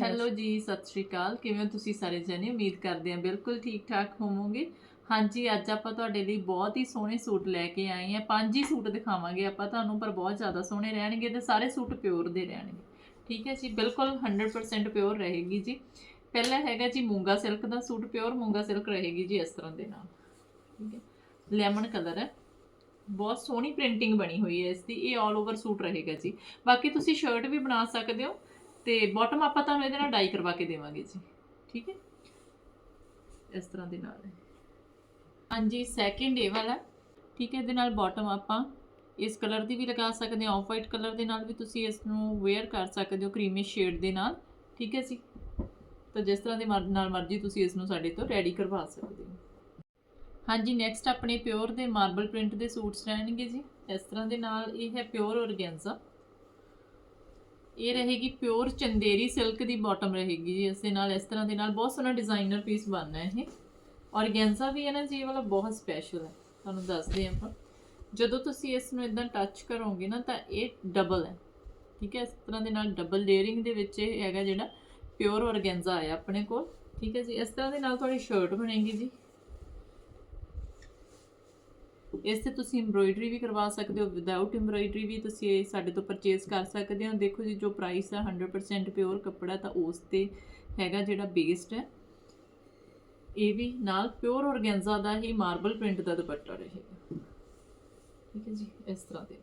Hello ਜੀ, ਸਤਿ ਸ਼੍ਰੀ ਅਕਾਲ। ਕਿਵੇਂ ਹੋ ਤੁਸੀਂ ਸਾਰੇ ਜਣੇ? ਉਮੀਦ ਕਰਦੇ ਹਾਂ ਬਿਲਕੁਲ ਠੀਕ ਠਾਕ ਹੋਵੋਗੇ। ਹਾਂਜੀ, ਅੱਜ ਆਪਾਂ ਤੁਹਾਡੇ ਲਈ ਬਹੁਤ ਹੀ ਸੋਹਣੇ ਸੂਟ ਲੈ ਕੇ ਆਏ ਹਾਂ। ਪੰਜ ਹੀ ਸੂਟ ਦਿਖਾਵਾਂਗੇ ਆਪਾਂ ਤੁਹਾਨੂੰ, ਪਰ ਬਹੁਤ ਜ਼ਿਆਦਾ ਸੋਹਣੇ ਰਹਿਣਗੇ ਤੇ ਸਾਰੇ ਸੂਟ ਪਿਓਰ ਦੇ ਰਹਿਣਗੇ। ਠੀਕ ਹੈ ਜੀ? ਬਿਲਕੁਲ 100% ਪਿਓਰ ਰਹੇਗੀ ਜੀ। ਪਹਿਲਾ ਹੈਗਾ ਜੀ ਮੂੰਗਾ ਸਿਲਕ ਦਾ ਸੂਟ ਪਿਓਰ ਮੂੰਗਾ ਸਿਲਕ ਰਹੇਗੀ ਜੀ ਇਸ ਤਰ੍ਹਾਂ ਦੇ ਨਾਲ। ਠੀਕ ਹੈ? ਲੈਮਨ ਕਲਰ ਹੈ। ਬਹੁਤ ਸੋਹਣੀ ਪ੍ਰਿੰਟਿੰਗ ਬਣੀ ਹੋਈ ਹੈ ਇਸ ਦੀ। ਇਹ 올 ਓਵਰ ਸੂਟ ਰਹੇਗਾ ਜੀ। ਬਾਕੀ ਤੁਸੀਂ ਸ਼ਰਟ ਵੀ ਬਣਾ ਸਕਦੇ ਹੋ। ਤੇ ਬਾਟਮ ਆਪਾਂ ਤੁਹਾਨੂੰ ਇਹਦੇ ਨਾਲ ਡਾਈ ਕਰਵਾ ਕੇ ਦੇਵਾਂਗੇ ਜੀ। ਠੀਕ ਹੈ? ਇਸ ਤਰ੍ਹਾਂ ਦੇ ਨਾਲ। ਹਾਂਜੀ ਸੈਕਿੰਡ ਇਹ ਵਾਲਾ। ਠੀਕ ਹੈ, ਇਹਦੇ ਨਾਲ ਬਾਟਮ ਆਪਾਂ ਇਸ ਕਲਰ ਦੀ ਵੀ ਲਗਾ ਸਕਦੇ ਹਾਂ। ਆਫ ਵਾਈਟ ਕਲਰ ਦੇ ਨਾਲ ਵੀ ਤੁਸੀਂ ਇਸ ਨੂੰ ਵੇਅਰ ਕਰ ਸਕਦੇ ਹੋ ਕਰੀਮੀ ਸ਼ੇਡ ਦੇ ਨਾਲ। ਠੀਕ ਹੈ ਜੀ? ਤਾਂ ਜਿਸ ਤਰ੍ਹਾਂ ਦੇ ਮਰ- ਨਾਲ ਮਰਜ਼ੀ ਤੁਸੀਂ ਇਸ ਨੂੰ ਸਾਡੇ ਤੋਂ ਰੈਡੀ ਕਰਵਾ ਸਕਦੇ ਹੋ। ਹਾਂਜੀ ਨੈਕਸਟ ਆਪਣੇ ਪਿਓਰ ਦੇ ਮਾਰਬਲ ਪ੍ਰਿੰਟ ਦੇ ਸੂਟਸ ਰਹਿਣਗੇ ਜੀ। ਇਸ ਤਰ੍ਹਾਂ ਦੇ ਨਾਲ ਇਹ ਹੈ ਪਿਓਰ ਔਰਗੈਂਜ਼ਾ ਇਹ ਰਹੇਗੀ ਪਿਓਰ ਚੰਦੇਰੀ ਸਿਲਕ ਦੀ ਬਾਟਮ ਰਹੇਗੀ ਜੀ, ਇਸ ਦੇ ਨਾਲ, ਇਸ ਤਰ੍ਹਾਂ ਦੇ ਨਾਲ ਬਹੁਤ ਸੋਹਣਾ ਡਿਜ਼ਾਈਨਰ ਪੀਸ ਬਣਨਾ ਹੈ ਇਹ ਔਰਗੈਂਜ਼ਾ ਵੀ ਹੈ ਨਾ ਜੀ, ਇਹ ਵਾਲਾ ਬਹੁਤ ਸਪੈਸ਼ਲ ਹੈ, ਤੁਹਾਨੂੰ ਦੱਸਦੇ ਹਾਂ ਆਪਾਂ। ਜਦੋਂ ਤੁਸੀਂ ਇਸ ਨੂੰ ਇਦਾਂ ਟੱਚ ਕਰੋਗੇ ਨਾ, ਤਾਂ ਇਹ ਡਬਲ ਹੈ। ਠੀਕ ਹੈ, ਇਸ ਤਰ੍ਹਾਂ ਦੇ ਨਾਲ ਡਬਲ ਲੇਅਰਿੰਗ ਦੇ ਵਿੱਚ ਇਹ ਹੈਗਾ ਜਿਹੜਾ ਪਿਓਰ ਔਰਗੈਂਜ਼ਾ ਆਇਆ ਆਪਣੇ ਕੋਲ। ਠੀਕ ਹੈ ਜੀ, ਇਸ ਤਰ੍ਹਾਂ ਦੇ ਨਾਲ ਤੁਹਾਡੀ ਸ਼ਰਟ ਬਣੇਗੀ ਜੀ। ਇਸ ਤੇ ਤੁਸੀਂ ਐਮਬ੍ਰੋਇਡਰੀ ਵੀ ਕਰਵਾ ਸਕਦੇ ਹੋ ਵਿਦਆਊਟ ਐਮਬ੍ਰੋਇਡਰੀ ਵੀ ਤੁਸੀਂ ਇਹ ਸਾਡੇ ਤੋਂ ਪਰਚੇਸ ਕਰ ਸਕਦੇ ਹੋ। ਦੇਖੋ ਜੀ, ਜੋ ਪ੍ਰਾਈਸ ਆ 100% ਪਿਓਰ ਕੱਪੜਾ, ਤਾਂ ਉਸ ਤੇ ਹੈਗਾ ਜਿਹੜਾ ਬੇਸਡ ਹੈ। ਇਹ ਵੀ ਨਾਲ ਪਿਓਰ ਔਰਗੈਂਜ਼ਾ ਦਾ ਹੀ ਮਾਰਬਲ ਪ੍ਰਿੰਟ ਦਾ ਦੁਪੱਟਾ ਰਹੇਗਾ। ਠੀਕ ਹੈ ਜੀ, ਇਸ ਤਰ੍ਹਾਂ ਦੇ।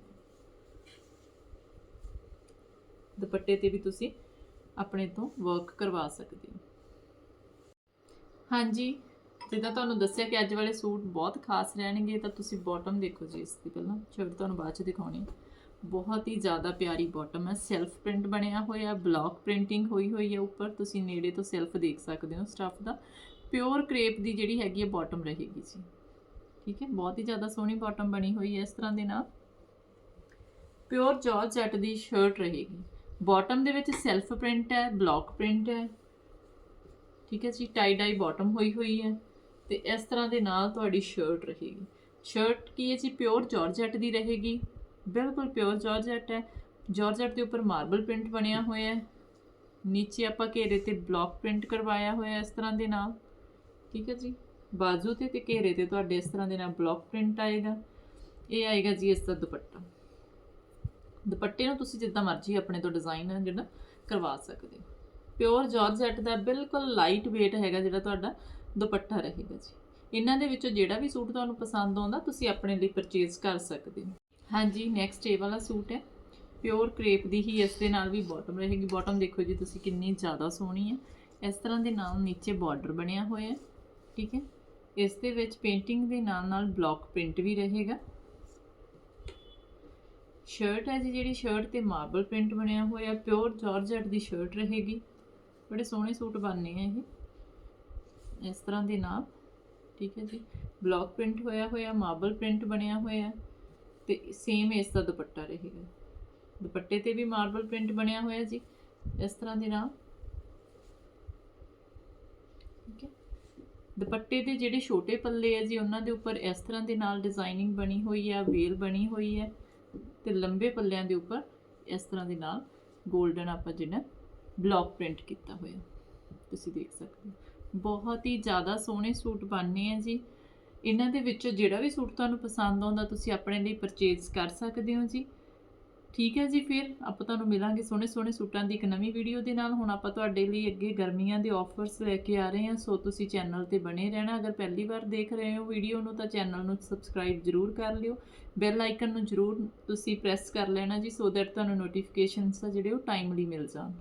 ਦੁਪੱਟੇ ਤੇ ਵੀ ਤੁਸੀਂ ਆਪਣੇ ਤੋਂ ਵਰਕ ਕਰਵਾ ਸਕਦੇ ਹੋ। ਹਾਂਜੀ ਜਿੱਦਾਂ ਤੁਹਾਨੂੰ ਦੱਸਿਆ ਕਿ ਅੱਜ ਵਾਲੇ ਸੂਟ ਬਹੁਤ ਖਾਸ ਰਹਿਣਗੇ, ਤਾਂ ਤੁਸੀਂ ਬਾਟਮ ਦੇਖੋ ਜੀ ਇਸ ਦੀ ਪਹਿਲਾਂ। ਸ਼ਰਟ ਤੁਹਾਨੂੰ ਬਾਅਦ ਚ ਦਿਖਾਉਣੀ। ਬਹੁਤ ਹੀ ਜ਼ਿਆਦਾ ਪਿਆਰੀ ਬਾਟਮ ਹੈ। ਸੈਲਫ ਪ੍ਰਿੰਟ ਬਣਿਆ ਹੋਇਆ ਬਲੌਕ ਪ੍ਰਿੰਟਿੰਗ ਹੋਈ ਹੋਈ ਹੈ ਉੱਪਰ। ਤੁਸੀਂ ਨੇੜੇ ਤੋਂ ਸੈਲਫ ਦੇਖ ਸਕਦੇ ਹੋ ਸਟੱਫ ਦਾ। ਪਿਓਰ ਕ੍ਰੇਪ ਦੀ ਜਿਹੜੀ ਹੈਗੀ ਹੈ ਬਾਟਮ ਰਹੇਗੀ ਜੀ। ਠੀਕ ਹੈ? ਬਹੁਤ ਹੀ ਜ਼ਿਆਦਾ ਸੋਹਣੀ ਬਾਟਮ ਬਣੀ ਹੋਈ ਹੈ ਇਸ ਤਰ੍ਹਾਂ ਦੇ ਨਾਲ। ਪਿਓਰ ਜਾਰਜਟ ਦੀ ਸ਼ਰਟ ਰਹੇਗੀ। ਬਾਟਮ ਦੇ ਵਿੱਚ ਸੈਲਫ ਪ੍ਰਿੰਟ ਹੈ ਬਲੌਕ ਪ੍ਰਿੰਟ ਹੈ। ਠੀਕ ਹੈ ਜੀ? ਟਾਈ ਡਾਈ ਬਾਟਮ ਹੋਈ ਹੋਈ ਹੈ। ਤੇ ਇਸ ਤਰ੍ਹਾਂ ਦੇ ਨਾਲ ਤੁਹਾਡੀ ਸ਼ਰਟ ਰਹੇਗੀ। ਸ਼ਰਟ ਕੀ ਹੈ ਜੀ? ਪਿਓਰ ਜਾਰਜਟ ਦੀ ਰਹੇਗੀ। ਬਿਲਕੁਲ ਪਿਓਰ ਜਾਰਜਟ ਹੈ। ਜਾਰਜਟ ਦੇ ਉੱਪਰ ਮਾਰਬਲ ਪ੍ਰਿੰਟ ਬਣਿਆ ਹੋਇਆ ਹੈ। ਨੀਚੇ ਆਪਾਂ ਘੇਰੇ ਤੇ ਬਲੌਕ ਪ੍ਰਿੰਟ ਕਰਵਾਇਆ ਹੋਇਆ ਇਸ ਤਰ੍ਹਾਂ ਦੇ ਨਾਲ। ਠੀਕ ਹੈ ਜੀ? ਬਾਜ਼ੂ ਤੇ ਤੇ ਘੇਰੇ ਤੇ ਤੁਹਾਡੇ ਇਸ ਤਰ੍ਹਾਂ ਦੇ ਨਾਲ ਬਲੌਕ ਪ੍ਰਿੰਟ ਆਏਗਾ। ਇਹ ਆਏਗਾ ਜੀ ਇਸ ਦਾ ਦੁਪੱਟਾ। ਦੁਪੱਟੇ ਨੂੰ ਤੁਸੀਂ ਜਿੱਦਾਂ ਮਰਜ਼ੀ ਆਪਣੇ ਤੋਂ ਡਿਜ਼ਾਈਨ ਹੈ ਜਿਹੜਾ ਕਰਵਾ ਸਕਦੇ ਹੋ। ਪਿਓਰ ਜਾਰਜਟ ਦਾ ਬਿਲਕੁਲ ਲਾਈਟ weight ਹੈਗਾ ਜਿਹੜਾ ਤੁਹਾਡਾ ਦੁਪੱਟਾ ਰਹੇਗਾ ਜੀ। ਇਹਨਾਂ ਦੇ ਵਿੱਚੋਂ ਜਿਹੜਾ ਵੀ ਸੂਟ ਤੁਹਾਨੂੰ ਪਸੰਦ ਆਉਂਦਾ, ਤੁਸੀਂ ਆਪਣੇ ਲਈ ਪਰਚੇਸ ਕਰ ਸਕਦੇ ਹੋ। ਹਾਂਜੀ ਨੈਕਸਟ ਇਹ ਵਾਲਾ ਸੂਟ ਹੈ। ਪਿਓਰ ਕ੍ਰੇਪ ਦੀ ਹੀ ਇਸ ਦੇ ਨਾਲ ਵੀ ਬਾਟਮ ਰਹੇਗੀ। ਬਾਟਮ ਦੇਖੋ ਜੀ, ਤੁਸੀਂ ਕਿੰਨੀ ਜ਼ਿਆਦਾ ਸੋਹਣੀ ਹੈ। ਇਸ ਤਰ੍ਹਾਂ ਦੇ ਨਾਲ ਨੀਚੇ ਬਾਰਡਰ ਬਣਿਆ ਹੋਇਆ ਹੈ, ਠੀਕ ਹੈ। ਇਸ ਦੇ ਵਿੱਚ ਪੇਂਟਿੰਗ ਦੇ ਨਾਲ ਨਾਲ ਬਲੌਕ ਪ੍ਰਿੰਟ ਵੀ ਰਹੇਗਾ। ਸ਼ਰਟ ਹੈ ਜੀ, ਜਿਹੜੀ ਸ਼ਰਟ ਤੇ ਮਾਰਬਲ ਪ੍ਰਿੰਟ ਬਣਿਆ ਹੋਇਆ ਪਿਓਰ ਜਾਰਜਟ ਦੀ ਸ਼ਰਟ ਰਹੇਗੀ। ਬੜੇ ਸੋਹਣੇ ਸੂਟ ਬਣਨੇ ਆ ਇਹ। ਇਸ ਤਰ੍ਹਾਂ ਦੇ ਨਾਲ ਠੀਕ ਹੈ ਜੀ। ਬਲੌਕ ਪ੍ਰਿੰਟ ਹੋਇਆ ਹੋਇਆ, ਮਾਰਬਲ ਪ੍ਰਿੰਟ ਬਣਿਆ ਹੋਇਆ, ਤੇ ਸੇਮ ਇਸ ਦਾ ਦੁਪੱਟਾ ਰਹੇਗਾ। ਦੁਪੱਟੇ ਤੇ ਵੀ ਮਾਰਬਲ ਪ੍ਰਿੰਟ ਬਣਿਆ ਹੋਇਆ ਜੀ, ਇਸ ਤਰ੍ਹਾਂ ਦੇ ਨਾਲ ਠੀਕ ਹੈ। ਦੁਪੱਟੇ ਦੇ ਜਿਹੜੇ ਛੋਟੇ ਪੱਲੇ ਆ ਜੀ, ਉਹਨਾਂ ਦੇ ਉੱਪਰ ਇਸ ਤਰ੍ਹਾਂ ਦੇ ਨਾਲ ਡਿਜ਼ਾਈਨਿੰਗ ਬਣੀ ਹੋਈ ਹੈ ਵੇਲ ਬਣੀ ਹੋਈ ਹੈ ਤੇ ਲੰਬੇ ਪੱਲਿਆਂ ਦੇ ਉੱਪਰ ਇਸ ਤਰ੍ਹਾਂ ਦੇ ਨਾਲ 골ਡਨ ਆਪਾਂ ਜਿਹੜਾ ਬਲੌਕ ਪ੍ਰਿੰਟ ਕੀਤਾ ਹੋਇਆ। ਤੁਸੀਂ ਦੇਖ ਸਕਦੇ ਹੋ। ਬਹੁਤ ਹੀ ਜ਼ਿਆਦਾ ਸੋਹਣੇ ਸੂਟ ਬਣਨੇ ਆ ਜੀ। ਇਹਨਾਂ ਦੇ ਵਿੱਚੋਂ ਜਿਹੜਾ ਵੀ ਸੂਟ ਤੁਹਾਨੂੰ ਪਸੰਦ ਆਉਂਦਾ, ਤੁਸੀਂ ਆਪਣੇ ਲਈ ਪਰਚੇਜ਼ ਕਰ ਸਕਦੇ ਹੋ ਜੀ। ਠੀਕ ਹੈ ਜੀ, ਫਿਰ ਆਪਾਂ ਤੁਹਾਨੂੰ ਮਿਲਾਂਗੇ ਸੋਹਣੇ ਸੋਹਣੇ ਸੂਟਾਂ ਦੀ ਇੱਕ ਨਵੀਂ ਵੀਡੀਓ ਦੇ ਨਾਲ। ਹੁਣ ਆਪਾਂ ਤੁਹਾਡੇ ਲਈ ਅੱਗੇ ਗਰਮੀਆਂ ਦੇ ਆਫਰਸ ਲੈ ਕੇ ਆ ਰਹੇ ਹਾਂ। ਸੋ ਤੁਸੀਂ ਚੈਨਲ ਤੇ ਬਣੇ ਰਹਿਣਾ। ਅਗਰ ਪਹਿਲੀ ਵਾਰ ਦੇਖ ਰਹੇ ਹੋ ਵੀਡੀਓ ਨੂੰ, ਤਾਂ ਚੈਨਲ ਨੂੰ ਸਬਸਕ੍ਰਾਈਬ ਜ਼ਰੂਰ ਕਰ ਲਿਓ। ਬੈਲ ਆਈਕਨ ਨੂੰ ਜ਼ਰੂਰ ਤੁਸੀਂ ਪ੍ਰੈਸ ਕਰ ਲੈਣਾ ਜੀ ਸੋ ਦੈਟ ਤੁਹਾਨੂੰ ਨੋਟੀਫਿਕੇਸ਼ਨਸ ਆ ਜਿਹੜੇ ਉਹ ਟਾਈਮਲੀ ਮਿਲ ਜਾਣ।